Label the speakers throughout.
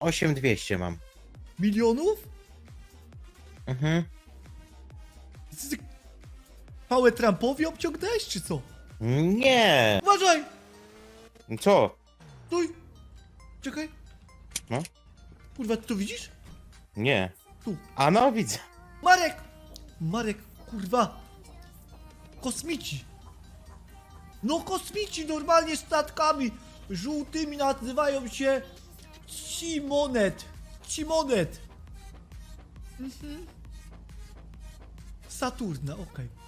Speaker 1: 8200 mam.
Speaker 2: Milionów?
Speaker 1: Mhm.
Speaker 2: Ty pałę Trumpowi obciągnąłeś, czy co?
Speaker 1: Nie!
Speaker 2: Uważaj!
Speaker 1: Co?
Speaker 2: Stój! Czekaj.
Speaker 1: No.
Speaker 2: Kurwa, ty to widzisz?
Speaker 1: Nie.
Speaker 2: Tu.
Speaker 1: A no widzę.
Speaker 2: Marek! Marek, kurwa! Kosmici! No kosmici normalnie statkami żółtymi nazywają się ci monet! Ci monet! Mhm. Saturna, okej.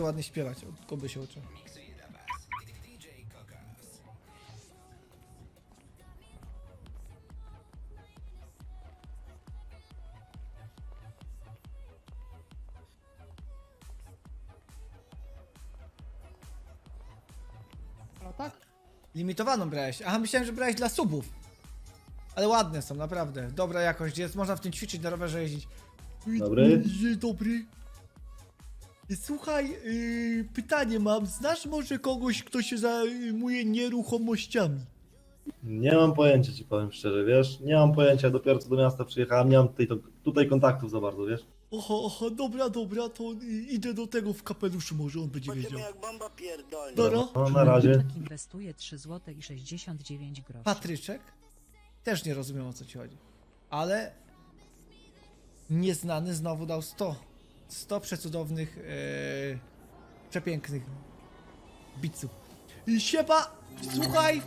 Speaker 2: Bardzo ładnie śpiewać, od kogo się uczę.
Speaker 3: No tak?
Speaker 2: Limitowaną brałeś. Aha, myślałem, że brałeś dla subów. Ale ładne są, naprawdę. Dobra jakość, jest, można w tym ćwiczyć, na rowerze jeździć.
Speaker 4: Dobry.
Speaker 2: Dzień dobry. Słuchaj, yy, pytanie mam. Znasz może kogoś, kto się zajmuje nieruchomościami?
Speaker 4: Nie mam pojęcia, ci powiem szczerze, wiesz? Nie mam pojęcia, dopiero co do miasta przyjechałem, nie mam tutaj, tutaj kontaktów za bardzo, wiesz?
Speaker 2: Oho, oho, dobra, dobra, to idę do tego w kapeluszu, może on będzie wiedział.
Speaker 5: Jak bomba pierdolnie.
Speaker 2: Dobra.
Speaker 4: No na razie.
Speaker 6: Tak inwestuje 3 zł i 69 groszy.
Speaker 2: Patryczek? Też nie rozumiem o co ci chodzi. Ale nieznany znowu dał 100. 100 przecudownych, e, przepięknych biców. I Siema, słuchaj,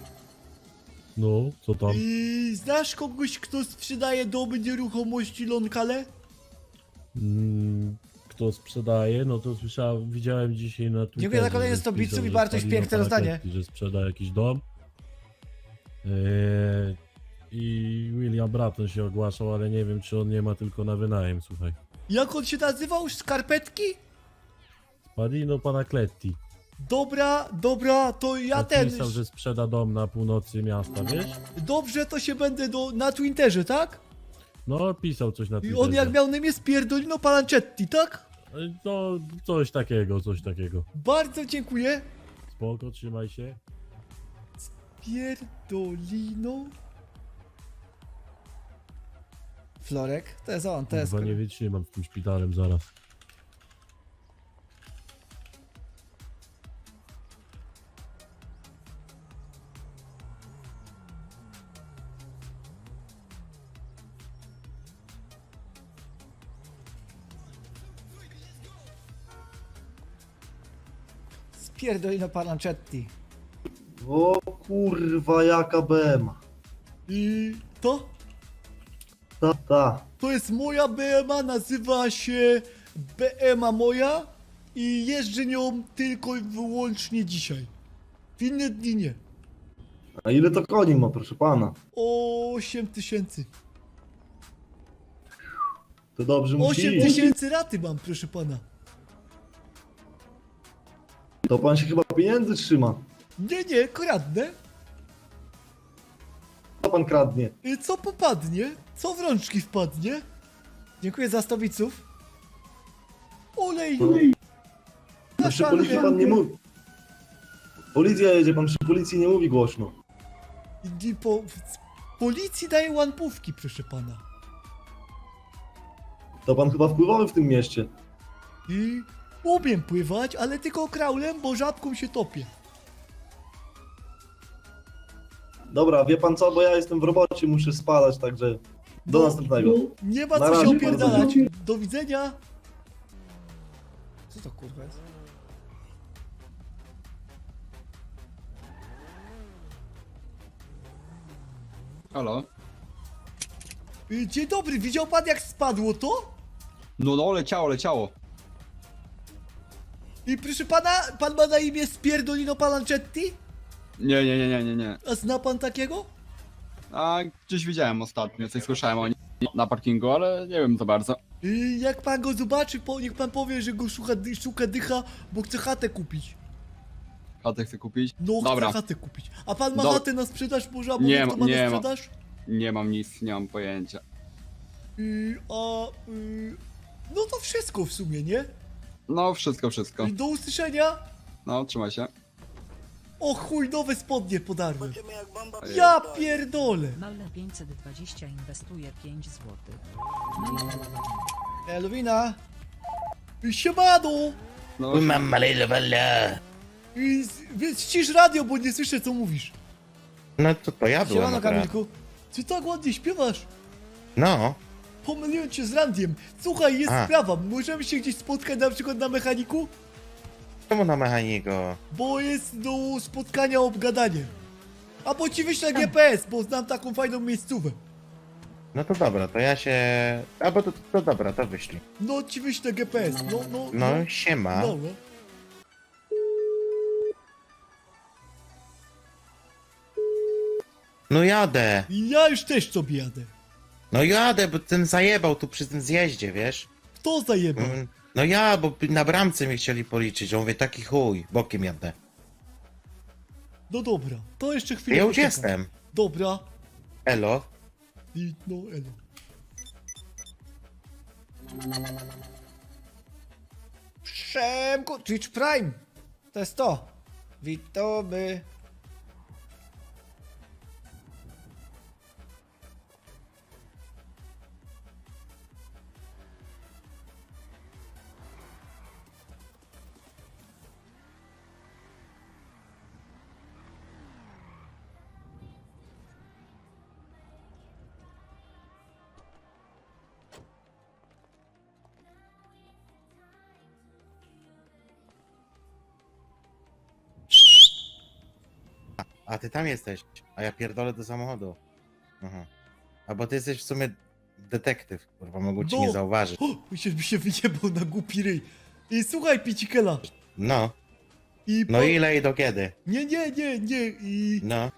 Speaker 7: No, co tam?
Speaker 2: y, znasz kogoś, kto sprzedaje domy nieruchomości Lonkale?
Speaker 7: Mm, kto sprzedaje? No to słyszałem, widziałem dzisiaj na Twitterze.
Speaker 2: Dziękuję za kolejne
Speaker 7: że
Speaker 2: 100 biców i Bartoś, piękne rozdanie.
Speaker 7: Że sprzeda jakiś dom. Eee, I William Bratton się ogłaszał, ale nie wiem, czy on nie ma tylko na wynajem, słuchaj.
Speaker 2: Jak on się nazywał? Skarpetki?
Speaker 7: Padino Panacletti.
Speaker 2: Dobra, dobra, to ja ten.
Speaker 7: Pisał, że sprzeda dom na północy miasta, wiesz?
Speaker 2: Dobrze, to się będę do, na Twitterze, tak?
Speaker 7: No, pisał coś na
Speaker 2: I
Speaker 7: Twitterze.
Speaker 2: on jak miał na imię Spierdolino Palancetti, tak?
Speaker 7: No, coś takiego, coś takiego.
Speaker 2: Bardzo dziękuję.
Speaker 7: Spoko, trzymaj się.
Speaker 2: Pierdolino. Florek? To jest on, to jest.
Speaker 7: Chyba nie wytrzymam z tym szpitalem zaraz.
Speaker 2: Spierdolino Palancetti.
Speaker 4: O kurwa, jaka BM.
Speaker 2: I to?
Speaker 4: Ta, ta.
Speaker 2: To jest moja BMA, nazywa się BMA moja i jeżdżę nią tylko i wyłącznie dzisiaj. W inne dni nie.
Speaker 4: A ile to koni ma, proszę pana?
Speaker 2: 8 tysięcy.
Speaker 4: To dobrze musi
Speaker 2: 8
Speaker 4: iść.
Speaker 2: tysięcy raty mam, proszę pana.
Speaker 4: To pan się chyba pieniędzy trzyma.
Speaker 2: Nie, nie, kradnę.
Speaker 4: Pan kradnie?
Speaker 2: Y, Co popadnie? Co w rączki wpadnie? Dziękuję za 100 biców. Olej!
Speaker 4: No przy policji pan nie mówi. Policja jedzie, pan przy policji nie mówi głośno.
Speaker 2: I po, policji daje łanpówki, proszę pana.
Speaker 4: To pan chyba wpływowy w tym mieście.
Speaker 2: I umiem pływać, ale tylko kraulem, bo żabką się topię.
Speaker 4: Dobra, wie pan co, bo ja jestem w robocie, muszę spadać, także do
Speaker 2: No.
Speaker 4: następnego.
Speaker 2: Nie ma
Speaker 4: Na
Speaker 2: co się
Speaker 4: razie,
Speaker 2: opierdalać. Do widzenia. Co to kurwa jest?
Speaker 3: Halo?
Speaker 2: Y, Dzień dobry, widział pan jak spadło to?
Speaker 3: No no, leciało, leciało.
Speaker 2: I proszę pana, pan ma na imię Spierdolino Palancetti?
Speaker 3: Nie, nie, nie, nie, nie, nie.
Speaker 2: A zna pan takiego?
Speaker 3: A gdzieś widziałem ostatnio, coś słyszałem o nim na parkingu, ale nie wiem za bardzo.
Speaker 2: Y, Jak pan go zobaczy, po, niech pan powie, że go szuka, szuka dycha, bo chce chatę kupić.
Speaker 3: Chatę chcę kupić?
Speaker 2: No,
Speaker 3: Dobra,
Speaker 2: chce chatę kupić. A pan ma
Speaker 3: Do-
Speaker 2: chatę na sprzedaż, może, albo
Speaker 3: Nie
Speaker 2: nie,
Speaker 3: ma-
Speaker 2: ma
Speaker 3: nie
Speaker 2: na
Speaker 3: ma.
Speaker 2: sprzedaż?
Speaker 3: nie mam nic, nie mam pojęcia.
Speaker 2: Y, a, y, no to wszystko w sumie, nie?
Speaker 3: No, wszystko, wszystko.
Speaker 2: Y, Do usłyszenia.
Speaker 3: No, trzymaj się.
Speaker 2: O chuj, nowe spodnie podarłem. Ja pierdolę.
Speaker 6: Malle 520 inwestuje 5 zł.
Speaker 2: Elwina. Siemano.
Speaker 3: No,
Speaker 1: Mam malejle walla.
Speaker 2: Y, z- Więc ścisz radio, bo nie słyszę co mówisz.
Speaker 1: No to, to ja byłem
Speaker 2: Siemano
Speaker 1: akurat.
Speaker 2: Kamilku. Ty tak ładnie śpiewasz.
Speaker 1: No,
Speaker 2: Pomyliłem cię z Randiem. Słuchaj, jest
Speaker 1: A.
Speaker 2: sprawa. Możemy się gdzieś spotkać na przykład na mechaniku?
Speaker 1: Czemu na mechaniku?
Speaker 2: Bo jest do spotkania obgadanie. Albo ci wyślę GPS, bo znam taką fajną miejscówę.
Speaker 1: No to dobra, to ja się... Albo to, to dobra, to wyślij.
Speaker 2: No ci wyślę GPS, no, no,
Speaker 1: No, siema.
Speaker 2: no, no.
Speaker 1: No jadę.
Speaker 2: I ja już też sobie jadę.
Speaker 1: No jadę, bo ten zajebał tu przy tym zjeździe, wiesz?
Speaker 2: Kto zajebał?
Speaker 1: Mm, No ja, bo na bramce mnie chcieli policzyć. Ja mówię, taki chuj, bokiem jadę.
Speaker 2: No dobra, to jeszcze chwilę
Speaker 1: Ja już
Speaker 2: poczekam.
Speaker 1: jestem.
Speaker 2: Dobra.
Speaker 1: Elo.
Speaker 2: I no, elo. Przemku, Twitch Prime. To jest to. Witamy.
Speaker 1: A ty tam jesteś, a ja pierdolę do samochodu. Aha. A bo ty jesteś w sumie detektyw, kurwa, mogą ci
Speaker 2: No.
Speaker 1: nie zauważyć.
Speaker 2: O, mi się, mi się wyjebał na głupi ryj. I słuchaj, Picikela.
Speaker 1: No,
Speaker 2: I
Speaker 1: no
Speaker 2: po...
Speaker 1: ile i do kiedy?
Speaker 2: Nie, nie, nie, nie. I
Speaker 1: No,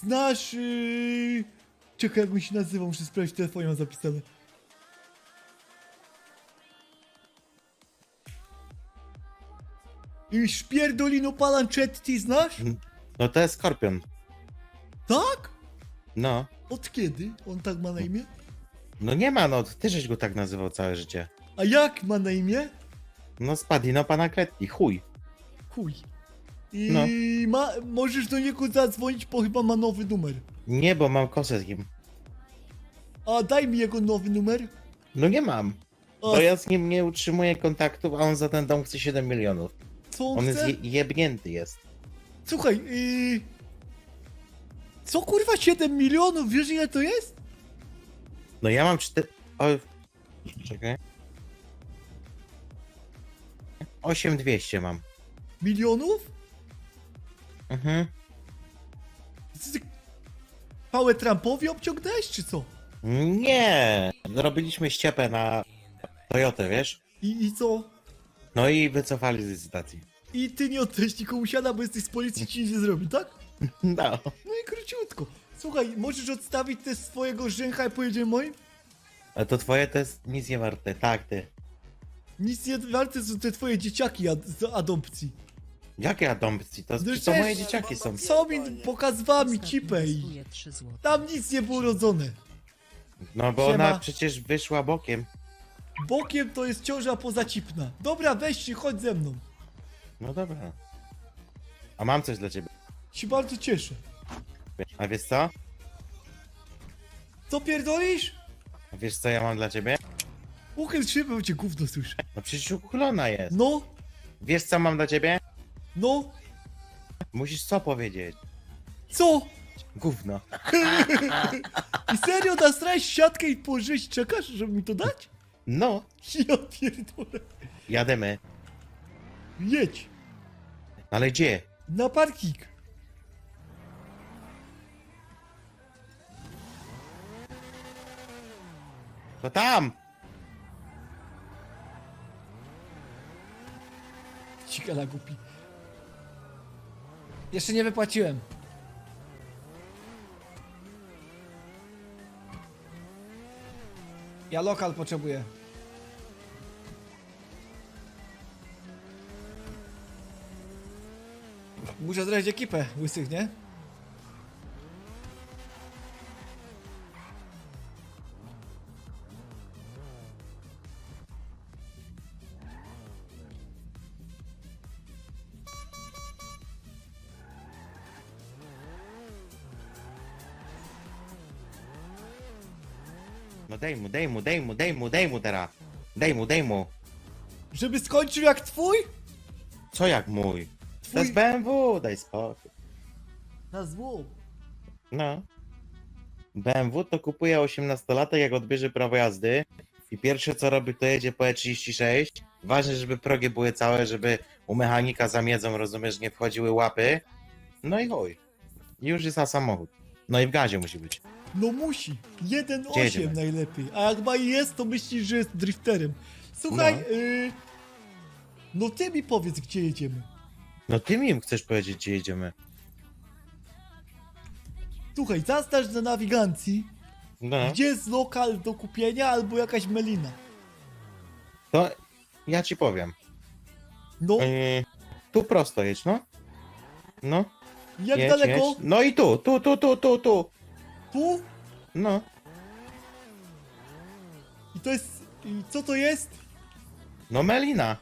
Speaker 2: znasz... Yy... Czekaj, jak on się nazywa, muszę sprawdzić, telefonie mam zapisane. I Szpierdolino Palancetti znasz?
Speaker 1: No to jest Skorpion.
Speaker 2: Tak?
Speaker 1: No,
Speaker 2: Od kiedy on tak ma na imię?
Speaker 1: no nie ma, no ty żeś go tak nazywał całe życie.
Speaker 2: A jak ma na imię?
Speaker 1: No spadino pana Kretki, chuj.
Speaker 2: Chuj. I
Speaker 1: No.
Speaker 2: ma, możesz do niego zadzwonić, bo chyba ma nowy numer.
Speaker 1: Nie, bo mam kosę z nim.
Speaker 2: A daj mi jego nowy numer.
Speaker 1: No nie mam.
Speaker 2: A
Speaker 1: Bo ja z nim nie utrzymuję kontaktów, a on za ten dom chce 7 milionów.
Speaker 2: co on,
Speaker 1: On jest
Speaker 2: chce?
Speaker 1: je jebnięty jest.
Speaker 2: Słuchaj, yy... Co kurwa 7 milionów? Wiesz ile to jest?
Speaker 1: No ja mam 4... O... Czekaj. 8200 mam.
Speaker 2: Milionów?
Speaker 1: Mhm.
Speaker 2: Ty... Pałę Trumpowi obciągnąłeś, czy co?
Speaker 1: Nie! Zrobiliśmy ściepę na Toyotę, wiesz?
Speaker 2: I, I co?
Speaker 1: No i wycofali z licytacji.
Speaker 2: I ty nie oddałeś nikomu siada, bo jesteś z policji, ci nic nie zrobi, tak?
Speaker 1: No.
Speaker 2: No i króciutko. Słuchaj, możesz odstawić te swojego rzęcha i pojedziemy moim?
Speaker 1: A to twoje to jest nic nie warte. Tak, ty.
Speaker 2: Nic nie warte są te twoje dzieciaki ad z adopcji.
Speaker 1: Jakie adopcji? To,
Speaker 2: No
Speaker 1: to moje dzieciaki są.
Speaker 2: Co mi pokazywała mi cipę i
Speaker 6: Inwestuje 3 zł.
Speaker 2: tam nic nie było rodzone.
Speaker 1: No bo
Speaker 2: Siema.
Speaker 1: ona przecież wyszła bokiem.
Speaker 2: Bokiem to jest ciąża pozacipna. Dobra, weź się, chodź ze mną.
Speaker 1: No dobra. A mam coś dla ciebie.
Speaker 2: Się bardzo cieszę.
Speaker 1: A wiesz co?
Speaker 2: Co pierdolisz?
Speaker 1: A wiesz co ja mam dla ciebie?
Speaker 2: Uchyl szybę, bo cię gówno słyszę.
Speaker 1: No przecież uchylona jest.
Speaker 2: No,
Speaker 1: Wiesz co mam dla ciebie?
Speaker 2: no,
Speaker 1: Musisz co powiedzieć?
Speaker 2: co?
Speaker 1: Gówno.
Speaker 2: I serio nastrałeś siatkę i położyłeś, czekasz, żeby mi to dać?
Speaker 1: No,
Speaker 2: Ja pierdolę.
Speaker 1: jademy.
Speaker 2: Jedź!
Speaker 1: Ale gdzie?
Speaker 2: Na parking!
Speaker 1: To tam!
Speaker 2: Cikela głupi. Jeszcze nie wypłaciłem. Ja lokal potrzebuję. Muszę zrobić ekipę łysych, nie?
Speaker 1: No dej mu, dej mu, dej mu, dej mu, dej mu teraz. Dej mu, dej mu.
Speaker 2: Żeby skończył jak twój?
Speaker 1: Co jak mój? To jest BMW, daj spokój.
Speaker 2: Na zło.
Speaker 1: No. BMW to kupuje 18-latek, jak odbierze prawo jazdy i pierwsze co robi to jedzie po E36. Ważne, żeby progi były całe, żeby u mechanika za miedzą, rozumiesz, nie wchodziły łapy. No i chuj. Już jest na samochód. No i w gazie musi być.
Speaker 2: No musi. 1.8
Speaker 1: jedziemy?
Speaker 2: najlepiej. A jak ma i jest, to myślisz, że jest drifterem. Słuchaj,
Speaker 1: No.
Speaker 2: y... no ty mi powiedz, gdzie jedziemy.
Speaker 1: No ty mi chcesz powiedzieć, gdzie jedziemy.
Speaker 2: Słuchaj, zastasz na nawigacji,
Speaker 1: No,
Speaker 2: gdzie jest lokal do kupienia albo jakaś melina.
Speaker 1: to ja ci powiem.
Speaker 2: No,
Speaker 1: Yy, tu prosto jedź, no. No,
Speaker 2: jak
Speaker 1: jedź,
Speaker 2: daleko?
Speaker 1: jedź. No i tu, tu, tu, tu, tu, tu.
Speaker 2: Tu?
Speaker 1: No,
Speaker 2: I to jest... I co to jest?
Speaker 1: no Melina.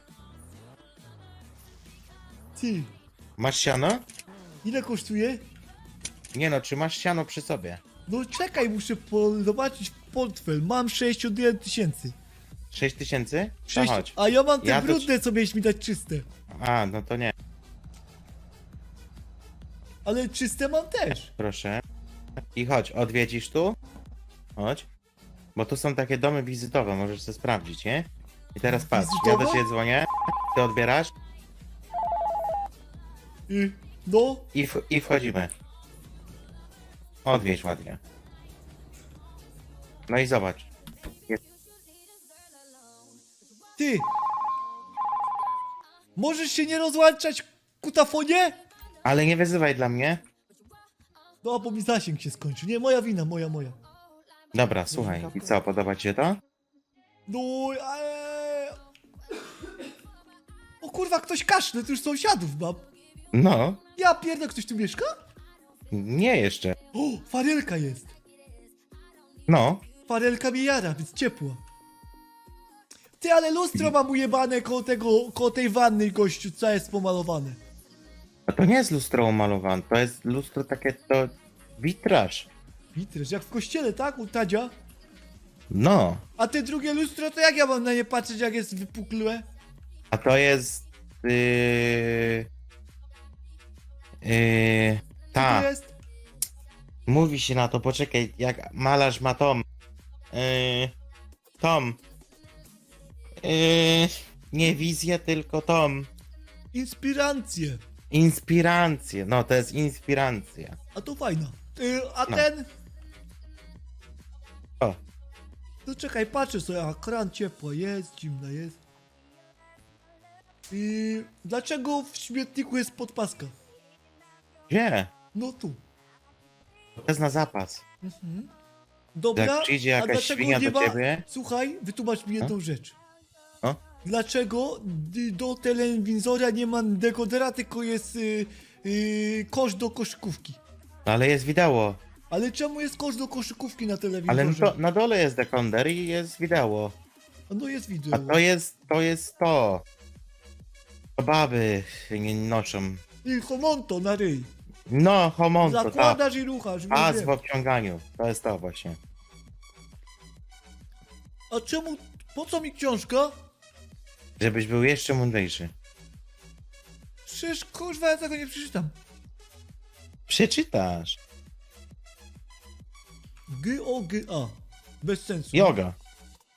Speaker 2: Ty,
Speaker 1: Masz siano?
Speaker 2: ile kosztuje?
Speaker 1: Nie no, czy masz siano przy sobie?
Speaker 2: No czekaj, muszę po- zobaczyć portfel. Mam 61 tysięcy.
Speaker 1: 6 tysięcy? To
Speaker 2: Sześć-
Speaker 1: chodź.
Speaker 2: A ja mam te
Speaker 1: Ja to
Speaker 2: brudne, co miałeś mi dać czyste.
Speaker 1: A, no to nie.
Speaker 2: Ale czyste mam też.
Speaker 1: Proszę. I chodź, odwiedzisz tu. Chodź. Bo tu są takie domy wizytowe, możesz sobie sprawdzić, nie? I teraz patrz, ja do
Speaker 2: Wizytowe?
Speaker 1: ciebie dzwonię, ty odbierasz
Speaker 2: Y, no,
Speaker 1: i, w, i wchodzimy. Odwiedź ładnie. No i zobacz.
Speaker 2: ty. Możesz się nie rozłączać, kutafonie?
Speaker 1: Ale nie wyzywaj dla mnie.
Speaker 2: No, bo mi zasięg się skończy. Nie, moja wina, moja, moja.
Speaker 1: Dobra, słuchaj. I co, podoba ci się to?
Speaker 2: No, eee... O kurwa, ktoś kaszle, to już sąsiadów mam.
Speaker 1: No,
Speaker 2: Ja pierdolę, ktoś tu mieszka?
Speaker 1: nie jeszcze.
Speaker 2: O, farelka jest.
Speaker 1: No,
Speaker 2: Farelka mnie jara, więc ciepło. Ty, ale lustro mam ujebane koło tego, koło tej wanny, gościu, co jest pomalowane.
Speaker 1: a to nie jest lustro umalowane, to jest lustro takie, to witraż.
Speaker 2: Witres, jak w kościele, tak? U Tadzia?
Speaker 1: No,
Speaker 2: A te drugie lustro, to jak ja mam na nie patrzeć, jak jest wypukłe?
Speaker 1: a to jest... Yy, yy, ta,
Speaker 2: to jest?
Speaker 1: mówi się na to, poczekaj, jak malarz ma tom. Yy, tom. Yy, nie wizję, tylko tom.
Speaker 2: Inspiracje.
Speaker 1: Inspirację, no to jest inspiracja.
Speaker 2: A to fajna. Y, a
Speaker 1: No.
Speaker 2: ten?
Speaker 1: O,
Speaker 2: No czekaj, patrzę sobie, a kran ciepła jest, zimna jest. I dlaczego w śmietniku jest podpaska?
Speaker 1: Gdzie?
Speaker 2: No tu.
Speaker 1: To jest na zapas.
Speaker 2: Mhm. Dobra,
Speaker 1: Jak przyjdzie
Speaker 2: a
Speaker 1: jakaś
Speaker 2: dlaczego
Speaker 1: świnia
Speaker 2: nie
Speaker 1: do
Speaker 2: ma...
Speaker 1: ciebie,
Speaker 2: Słuchaj, wytłumacz mi jedną rzecz.
Speaker 1: No?
Speaker 2: Dlaczego d- do telewizora nie ma dekodera, tylko jest y, y, kosz do koszykówki?
Speaker 1: ale jest wideo.
Speaker 2: Ale czemu jest kosz do koszykówki na telewizorze?
Speaker 1: Ale no to, na dole jest dekonder i jest wideo.
Speaker 2: A no jest wideo.
Speaker 1: A to jest, to jest to. To baby nie noszą.
Speaker 2: I homonto na ryj.
Speaker 1: No, homonto, tak.
Speaker 2: Zakładasz i ruchasz.
Speaker 1: Pas
Speaker 2: wiem.
Speaker 1: w obciąganiu. To jest to właśnie.
Speaker 2: A czemu, po co mi książka?
Speaker 1: Żebyś był jeszcze mądrzejszy.
Speaker 2: Przecież kurwa ja tego nie przeczytam.
Speaker 1: Przeczytasz.
Speaker 2: G-O-G-A. Bez sensu.
Speaker 1: Yoga.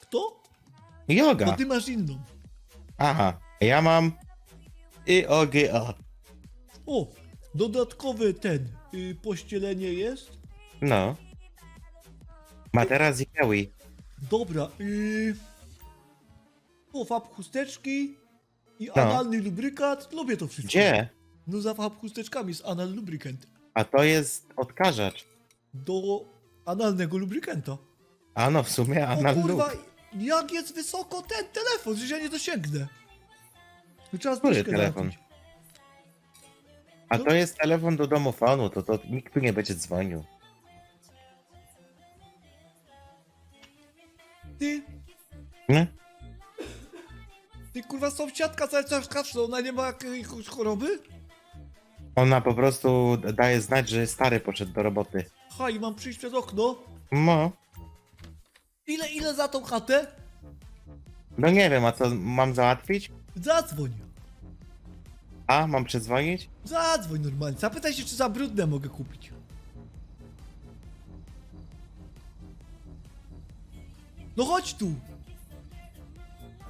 Speaker 2: Kto? Bo
Speaker 1: Yoga.
Speaker 2: ty masz inną.
Speaker 1: Aha. Ja mam I-O-G-A.
Speaker 2: O, dodatkowy ten, y, pościelenie jest.
Speaker 1: No. Materac i biały.
Speaker 2: Dobra, y... O, fab chusteczki i
Speaker 1: No.
Speaker 2: analny lubrykat. Lubię to wszystko.
Speaker 1: Gdzie?
Speaker 2: No za fab chusteczkami jest anal lubrykant.
Speaker 1: A to jest odkażacz.
Speaker 2: Do analnego lubrykanta.
Speaker 1: A no, w sumie
Speaker 2: O
Speaker 1: analog.
Speaker 2: kurwa, jak jest wysoko ten telefon, że ja nie dosięgnę. To Trzeba
Speaker 1: Który telefon? A to jest telefon do domofonu, to, to nikt tu nie będzie dzwonił.
Speaker 2: Ty,
Speaker 1: Nie?
Speaker 2: ty kurwa sąsiadka cały czas kaszle, ona nie ma jakiejś choroby?
Speaker 1: Ona po prostu daje znać, że stary poszedł do roboty.
Speaker 2: Ha, i mam przyjść przez okno.
Speaker 1: No,
Speaker 2: Ile, ile za tą chatę?
Speaker 1: no nie wiem, a co mam załatwić?
Speaker 2: Zadzwoń.
Speaker 1: A, mam przedzwonić?
Speaker 2: Zadzwoń normalnie. Zapytaj się, czy za brudne mogę kupić. No chodź tu.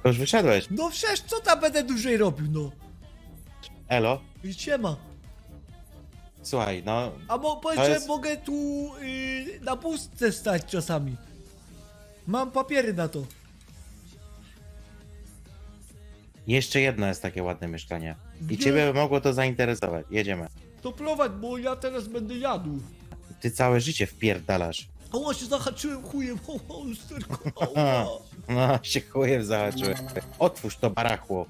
Speaker 1: To już wyszedłeś.
Speaker 2: No przecież co tam będę dłużej robił, no.
Speaker 1: Elo?
Speaker 2: I Siema.
Speaker 1: Słuchaj, no,
Speaker 2: A mo powiedz,
Speaker 1: To
Speaker 2: że
Speaker 1: jest-
Speaker 2: mogę tu yy, na pustce stać czasami. Mam papiery na to.
Speaker 1: Jeszcze jedno jest takie ładne mieszkanie. I
Speaker 2: Gdzie?
Speaker 1: ciebie by mogło to zainteresować. Jedziemy.
Speaker 2: To prowadź, bo ja teraz będę jadł.
Speaker 1: Ty całe życie wpierdalasz.
Speaker 2: O, się zahaczyłem chujem. O, o lusterko. O,
Speaker 1: No, się chujem zahaczyłem. Otwórz to barachło.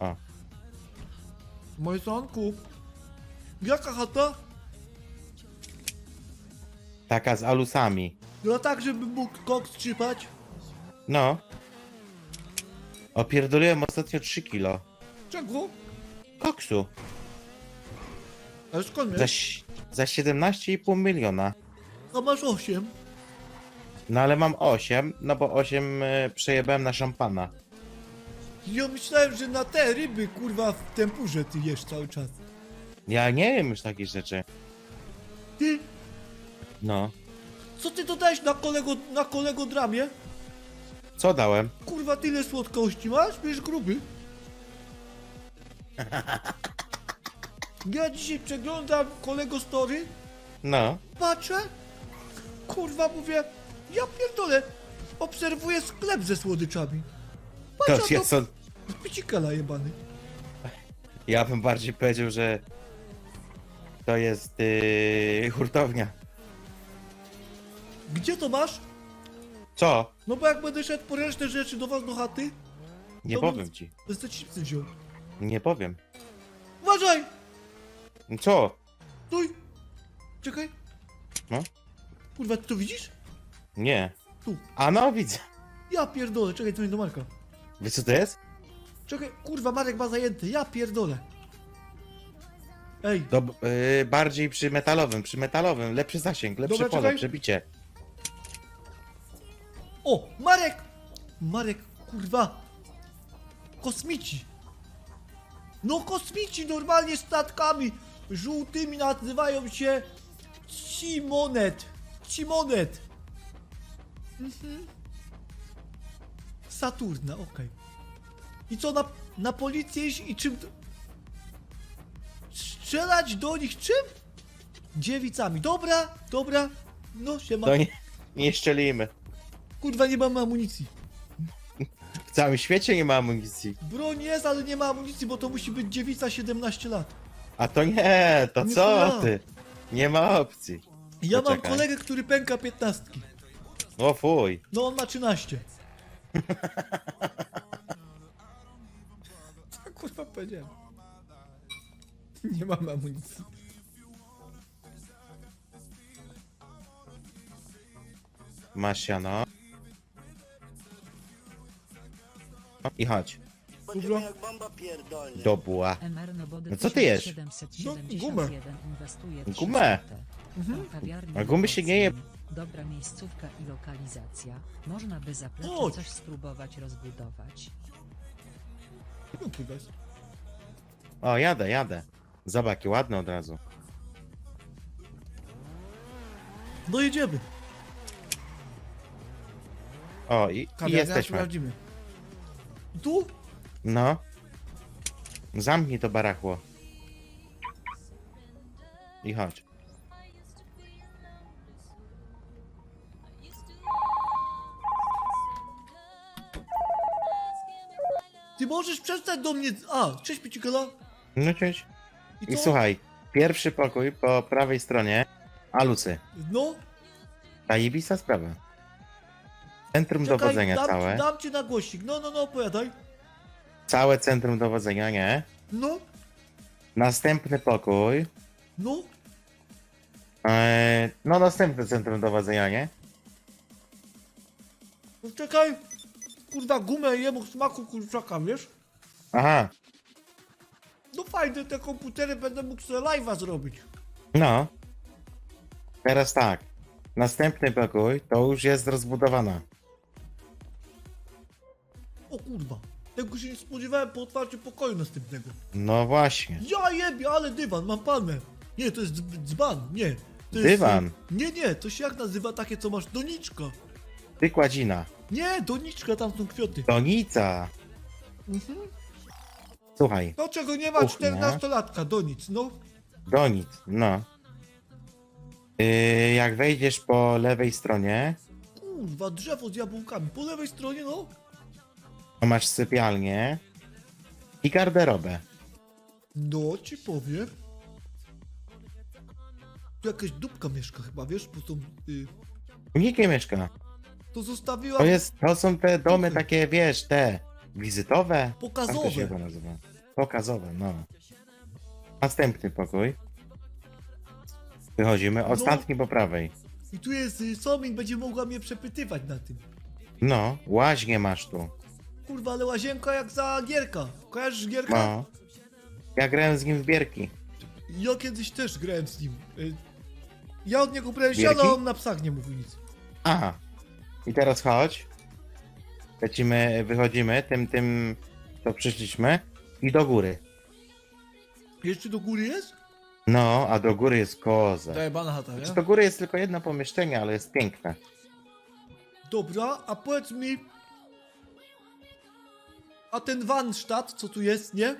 Speaker 1: O,
Speaker 2: Moje sonku. Jaka chata?
Speaker 1: taka z alusami.
Speaker 2: No tak, żeby mógł koks czypać.
Speaker 1: No. Opierdoliłem ostatnio 3 kilo.
Speaker 2: Czego?
Speaker 1: Koksu.
Speaker 2: Ale skąd
Speaker 1: Za, ś- za 17,5 miliona.
Speaker 2: A masz osiem.
Speaker 1: No ale mam 8, no bo 8 y, przejebałem na szampana.
Speaker 2: Ja myślałem, że na te ryby, kurwa, w tempurze ty jesz cały czas.
Speaker 1: Ja nie wiem już takich rzeczy.
Speaker 2: Ty,
Speaker 1: No.
Speaker 2: co ty dodałeś na kolego, na kolego dramie?
Speaker 1: Co dałem?
Speaker 2: Kurwa, tyle słodkości masz? Będziesz gruby. Ja dzisiaj przeglądam kolego story,
Speaker 1: No.
Speaker 2: patrzę, kurwa, mówię, ja pierdolę, obserwuję sklep ze słodyczami.
Speaker 1: To
Speaker 2: Patrz, a
Speaker 1: ja,
Speaker 2: to
Speaker 1: co,
Speaker 2: picikela jebany.
Speaker 1: ja bym bardziej powiedział, że to jest yy, hurtownia.
Speaker 2: Gdzie to masz?
Speaker 1: Co?
Speaker 2: No bo jak będę szedł po resztę rzeczy do was do chaty,
Speaker 1: Nie
Speaker 2: To
Speaker 1: powiem ci.
Speaker 2: to chipsy wziął.
Speaker 1: Nie powiem.
Speaker 2: Uważaj!
Speaker 1: Co?
Speaker 2: Stój! Czekaj.
Speaker 1: No.
Speaker 2: Kurwa, ty to widzisz?
Speaker 1: Nie.
Speaker 2: Tu.
Speaker 1: A no widzę.
Speaker 2: Ja pierdolę, czekaj, dzwonię do Marka.
Speaker 1: Wiesz co to jest?
Speaker 2: Czekaj, kurwa, Marek ma zajęty, ja pierdolę. Ej,
Speaker 1: yy, bardziej przy metalowym, przy metalowym. Lepszy zasięg, lepsze
Speaker 2: Dobra,
Speaker 1: pole,
Speaker 2: czekaj.
Speaker 1: przebicie.
Speaker 2: O, Marek! Marek, kurwa. Kosmici. No kosmici normalnie statkami żółtymi nazywają się Cimonet. Cimonet. Mhm. Saturna, okej. I co, na, na policję iść i czym... to- Strzelać do nich czym? Dziewicami. Dobra, dobra. No, siema.
Speaker 1: To nie, nie szczelimy.
Speaker 2: Kurwa, nie mamy amunicji.
Speaker 1: W całym świecie nie ma amunicji.
Speaker 2: Broń jest, ale nie ma amunicji, bo to musi być dziewica 17 lat.
Speaker 1: A to nie, to
Speaker 2: Nie
Speaker 1: co
Speaker 2: ja.
Speaker 1: ty? Nie ma opcji.
Speaker 2: Ja mam
Speaker 1: Poczekaj.
Speaker 2: kolegę, który pęka 15.
Speaker 1: O fuj.
Speaker 2: No on ma 13. Co kurwa powiedziałem? Nie mamy amunicji.
Speaker 1: Masz siano. I chodź.
Speaker 2: Kurwa.
Speaker 5: jak bomba pierdolnie.
Speaker 1: Do buła. No co ty jesz?
Speaker 6: 1771
Speaker 2: No, gumę.
Speaker 6: Inwestuje w
Speaker 1: Gumę.
Speaker 6: Do kawiarni
Speaker 1: A gumy się nie je-.
Speaker 6: Dobra miejscówka i lokalizacja. Można by zaplecze
Speaker 2: Chodź.
Speaker 6: coś spróbować rozbudować.
Speaker 2: No kurwa.
Speaker 1: O, jadę, jadę. Zobacz, jakie ładne od razu.
Speaker 2: No jedziemy.
Speaker 1: O, i, i
Speaker 2: Kawiarnia,
Speaker 1: jesteśmy.
Speaker 2: sprawdzimy. Tu?
Speaker 1: No. Zamknij to barachło. I chodź.
Speaker 2: Ty możesz przestać do mnie... A, cześć Picikela.
Speaker 1: No cześć.
Speaker 2: I
Speaker 1: I
Speaker 2: to...
Speaker 1: słuchaj, pierwszy pokój po prawej stronie Alucy.
Speaker 2: No,
Speaker 1: Zajebista sprawa. Centrum
Speaker 2: czekaj,
Speaker 1: dowodzenia
Speaker 2: dam,
Speaker 1: całe.
Speaker 2: dam ci na głośnik. No, no, no, opowiadaj.
Speaker 1: Całe centrum dowodzenia, nie?
Speaker 2: No,
Speaker 1: Następny pokój.
Speaker 2: no.
Speaker 1: Eee, no następne centrum dowodzenia, nie?
Speaker 2: no czekaj. Kurwa, gumę jemu smaku kurczaka, wiesz?
Speaker 1: Aha,
Speaker 2: No fajne te komputery, będę mógł sobie live'a zrobić.
Speaker 1: no. Teraz tak. Następny pokój to już jest rozbudowana.
Speaker 2: Kurwa. Tego się nie spodziewałem po otwarciu pokoju następnego.
Speaker 1: No właśnie.
Speaker 2: Ja jebie, ale dywan, mam palmę. Nie, to jest dzb- dzban, nie. To jest,
Speaker 1: Dywan.
Speaker 2: y, Nie, nie, to się jak nazywa takie, co masz doniczka.
Speaker 1: Wykładzina.
Speaker 2: Nie, doniczka, tam są kwiaty.
Speaker 1: Donica.
Speaker 2: Mhm.
Speaker 1: Słuchaj,
Speaker 2: No czego nie ma
Speaker 1: Kuchnia.
Speaker 2: 14-latka, donic, no.
Speaker 1: donic, no. Yy, jak wejdziesz po lewej stronie,
Speaker 2: Kurwa, drzewo z jabłkami. Po lewej stronie, no.
Speaker 1: To masz sypialnię i garderobę.
Speaker 2: No, ci powiem. Tu jakaś dupka mieszka chyba, wiesz, bo są... Y,
Speaker 1: Nikt nie mieszka.
Speaker 2: to zostawiła
Speaker 1: To, jest, to są te domy takie, wiesz, te wizytowe. Jak to się
Speaker 2: pokazowe.
Speaker 1: nazywa? Pokazowe, no. Następny pokój. Wychodzimy. Ostatni po prawej.
Speaker 2: I tu jest y, Somin, będzie mogła mnie przepytywać na tym.
Speaker 1: No, łaźnię masz tu.
Speaker 2: Kurwa, ale łazienka jak za Gierka. Kojarzysz Gierka?
Speaker 1: No. Ja grałem z nim w bierki.
Speaker 2: Ja kiedyś też grałem z nim. Y, Ja od niego brałem
Speaker 1: Gierki?
Speaker 2: siano, a on na psach nie mówił nic.
Speaker 1: Aha. I teraz chodź. Lecimy, wychodzimy tym, tym, co przyszliśmy. I do góry.
Speaker 2: Jeszcze do góry jest?
Speaker 1: No, a do góry jest koza.
Speaker 2: Zajebana chata,
Speaker 1: Znaczy, do góry jest tylko jedno pomieszczenie, ale jest piękne.
Speaker 2: Dobra, a powiedz mi... A ten Warsztat, co tu jest, nie?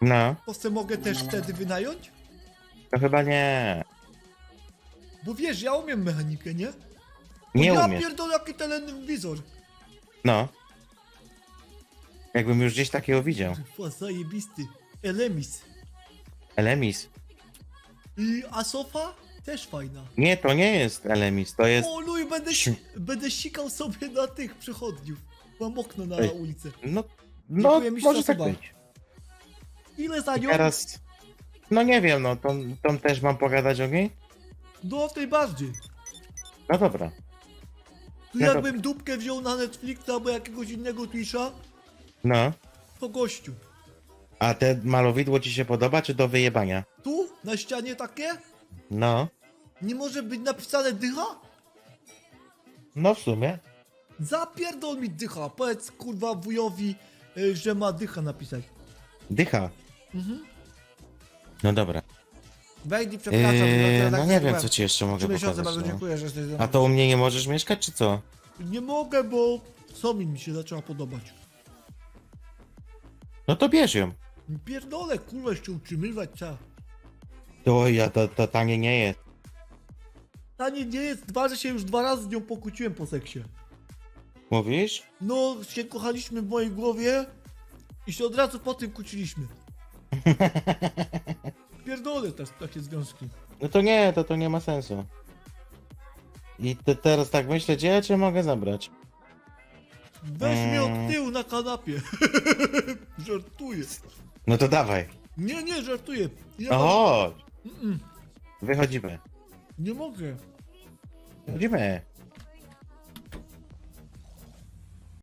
Speaker 1: No,
Speaker 2: To se mogę też wtedy wynająć?
Speaker 1: to chyba nie.
Speaker 2: Bo wiesz, ja umiem mechanikę, nie?
Speaker 1: Nie
Speaker 2: ja
Speaker 1: umiesz.
Speaker 2: pierdolę, jaki telewizor.
Speaker 1: No. Jakbym już gdzieś takiego widział.
Speaker 2: Kurwa, zajebisty. Elemis.
Speaker 1: Elemis.
Speaker 2: I a sofa? Też fajna.
Speaker 1: Nie, to nie jest Elemis, to jest.
Speaker 2: O, luj, będę, si- będę sikał sobie na tych przechodniów. Mam okno na
Speaker 1: Ej.
Speaker 2: ulicę.
Speaker 1: No, no
Speaker 2: Dziękuję, mistrz
Speaker 1: może tak
Speaker 2: Osoba.
Speaker 1: być.
Speaker 2: Ile za nią?
Speaker 1: teraz. No nie wiem, no tą, tą też mam pogadać o niej?
Speaker 2: No, w tej bardziej.
Speaker 1: No dobra.
Speaker 2: Tu
Speaker 1: No
Speaker 2: jakbym dupkę wziął na Netflixa albo jakiegoś innego Twitcha,
Speaker 1: No.
Speaker 2: to gościu.
Speaker 1: A te malowidło ci się podoba, czy do wyjebania?
Speaker 2: Tu, na ścianie takie,
Speaker 1: No.
Speaker 2: nie może być napisane dycha?
Speaker 1: No w sumie.
Speaker 2: Zapierdol mi dycha. Powiedz kurwa wujowi, że ma dycha napisać.
Speaker 1: Dycha.
Speaker 2: Mhm.
Speaker 1: No dobra.
Speaker 2: Wejdź przepraszam.
Speaker 1: Eee,
Speaker 2: tak
Speaker 1: no nie wiem, co ci jeszcze mogę pokazać.
Speaker 2: bardzo
Speaker 1: No.
Speaker 2: dziękuję, że jesteś ze mną.
Speaker 1: A to u mnie nie możesz mieszkać, czy co?
Speaker 2: Nie mogę, bo Somin mi się zaczęła podobać.
Speaker 1: No to bierz ją.
Speaker 2: Pierdolę, kurwa, jeszcze utrzymywać trzeba.
Speaker 1: To ja, to, to tanie nie jest.
Speaker 2: Tanie nie jest, dwa, że się już dwa razy z nią pokłóciłem po seksie.
Speaker 1: Mówisz?
Speaker 2: No, się kochaliśmy w mojej głowie i się od razu po tym kłóciliśmy. Pierdolę też takie związki.
Speaker 1: No to nie, to to nie ma sensu. I te, teraz tak myślę, gdzie ja cię mogę zabrać?
Speaker 2: Weź mnie od tyłu na kanapie. żartuję.
Speaker 1: No to dawaj.
Speaker 2: Nie, nie, żartuję. Ja
Speaker 1: No
Speaker 2: mam-
Speaker 1: chodź. Wychodzimy.
Speaker 2: Nie mogę.
Speaker 1: Wychodzimy.